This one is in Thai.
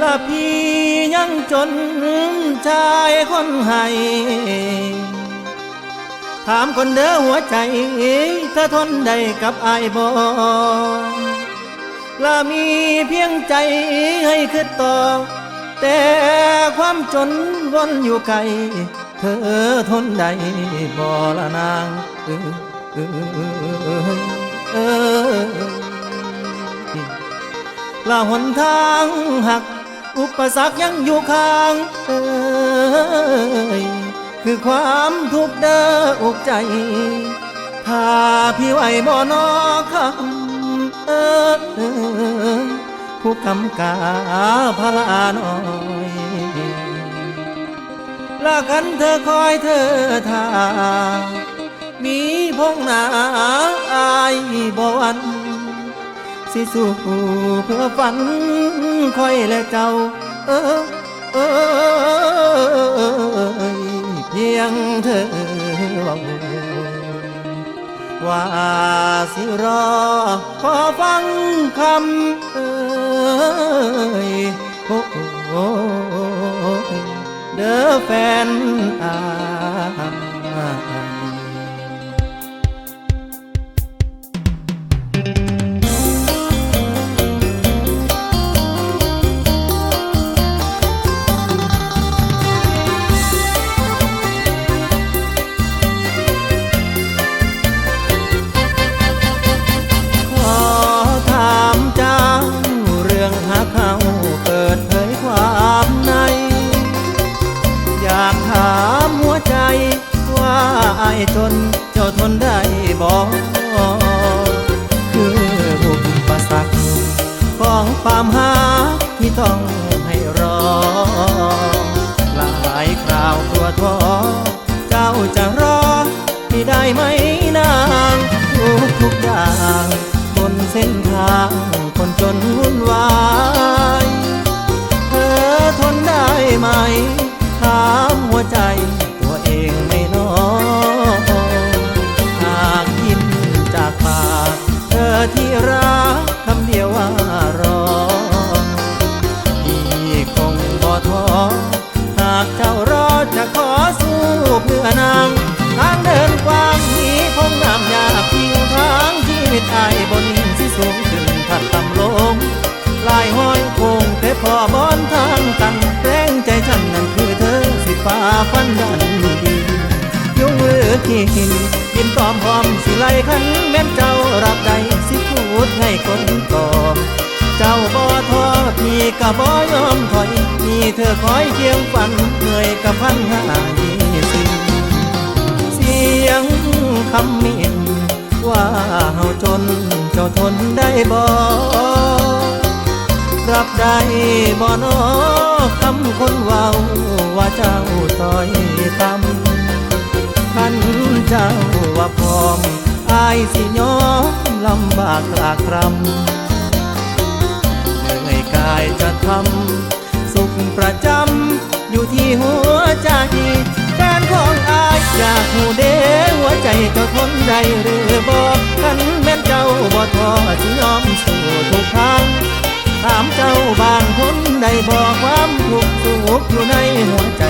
ละพี่ยังจนชายคนให้ถามคนเด้อหัวใจเธอทนได้กับไอายบ่ละมีเพียงใจให้คิดต่อ แต่ความจนวนอยู่ไกล เธอทนได้บ่ละนางเออเออเออ ละหนทางหัก อุปสรรคยังอยู่ข้างเอ้ยคือความทุกข์เด้ออุกใจถ้าพี่ไหวบ่นอคำเออผู้กำกาพลาน้อยละกันเธอคอยเธอทามีพงหนาอายบ่วัน สิสู้เพื่อฝันคอยและเจ้า เออเออเพียงเธอว่าว่าสิรอ ขอฟังคำเอยโอ้โอเด้อแฟนอา อายจนเจ้าทนได้บอกคืออุปสรรคของความหาที่ต้องให้รอ หลายคราวตัวท้อเจ้าจะรอที่ได้ไหมนางทุกทุกอย่างบนเส้นทางคนจนวุ่นวาย นางทางเดินกว้างมีคงน้ำยากยิ่งทางชีวิตไอ้ายบนสิสูงขึ้นถัดต่ำลงลายห้อยโคงแต่พอบอนทางตันแรงใจฉันนั่นคือเธอสิฟ้าฟันดันดียุ่งมือที่หินกินตอมพร้อมสิไลขันแม่นเจ้ารับใดสิพูดให้คนก่อเจ้าบ่ท้อพี่ก็บ่ยอมถอยมีเธอคอยเคียงฝันเหนื่อยกับพันหาย คำมินว่าเฮาจนเจ้าทนได้บ่รับได้บ่นอคำคนเว้าว่าเจ้าต้อยต่ำขันเจ้าว่าพร้อมอายสิยอมลำบากลากครำเหนื่อยกายจะทำสุขประจำอยู่ที่หัวใจแฟนของอายอยากหูเด้ เจ้าทนได้หรือบอกขันแม่นเจ้าบ่ท้อสิยอมสู่ทุกทางถามเจ้าบางทนได้บอกความทุกข์สุขอยู่ในหัวใจ